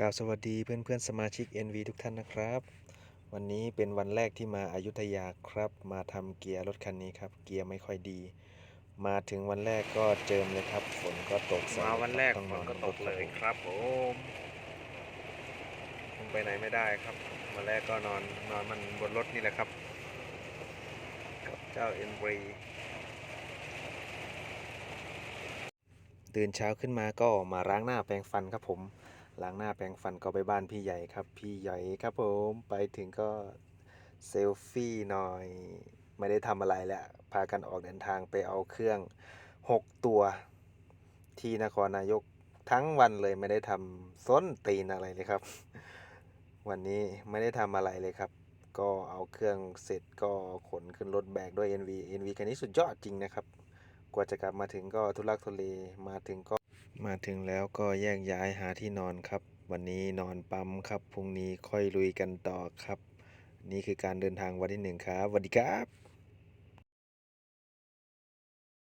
กล่าวสวัสดีเพื่อนเพื่อนๆสมาชิก NV ทุกท่านนะครับ วันนี้เป็นวันแรกที่มาอายุทยาครับ มาทำเกียร์รถคันนี้ครับ เกียร์ไม่ค่อยดี มาถึงวันแรกก็เจิมเลยครับ ฝนก็ตกใส่มาวันแรกต้องฝอนก็ตกเลยครับผมคงไปไหนไม่ได้ครับวันแรกก็นอนนอนมันบนรถนี่แหละครับ กับเจ้าเอ็นบรีตื่นเช้าขึ้นมาก็มาล้างหน้าแปรงฟันครับผม ล้างหน้าแปรงฟันก็ไปบ้านพี่ใหญ่ครับ พี่ใหญ่ครับผมไปถึงก็เซลฟี่หน่อย ไม่ได้ทำอะไรแหละพากันออกเดินทางไปเอาเครื่อง 6 ตัว ที่นครนายกทั้งวันเลยไม่ได้ทำส้นตีนอะไรเลยครับ วันนี้ไม่ได้ทำอะไรเลยครับ ก็เอาเครื่องเสร็จก็ขนขึ้นรถแบกด้วย NV NV คันนี้สุดยอดจริงนะครับ กว่าจะกลับมาถึงก็ทุลักทุเลมาถึงก็ มาถึงแล้วก็แยกย้ายหาที่นอนครับ วันนี้นอนปั๊มครับพรุ่งนี้ค่อยลุยกันต่อครับ นี่คือการเดินทางวันที่หนึ่งครับสวัสดีครับ